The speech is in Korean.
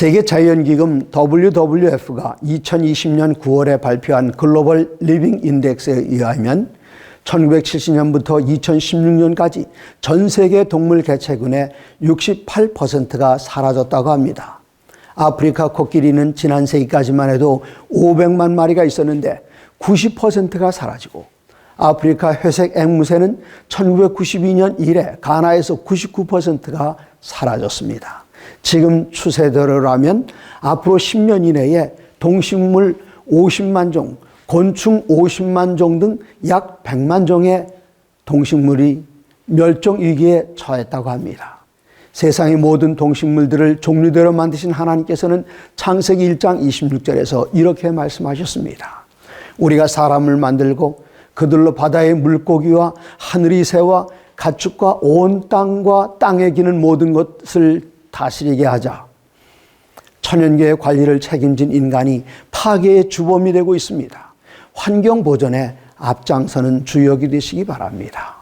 세계 자연기금 WWF가 2020년 9월에 발표한 글로벌 리빙 인덱스에 의하면 1970년부터 2016년까지 전 세계 동물 개체군의 68%가 사라졌다고 합니다. 아프리카 코끼리는 지난 세기까지만 해도 500만 마리가 있었는데 90%가 사라지고 아프리카 회색 앵무새는 1992년 이래 가나에서 99%가 사라졌습니다. 지금 추세대로라면 앞으로 10년 이내에 동식물 50만 종, 곤충 50만 종 등 약 100만 종의 동식물이 멸종 위기에 처했다고 합니다. 세상의 모든 동식물들을 종류대로 만드신 하나님께서는 창세기 1장 26절에서 이렇게 말씀하셨습니다. 우리가 사람을 만들고 그들로 바다의 물고기와 하늘의 새와 가축과 온 땅과 땅에 기는 모든 것을 다스리게 하자. 천연계의 관리를 책임진 인간이 파괴의 주범이 되고 있습니다. 환경 보전에 앞장서는 주역이 되시기 바랍니다.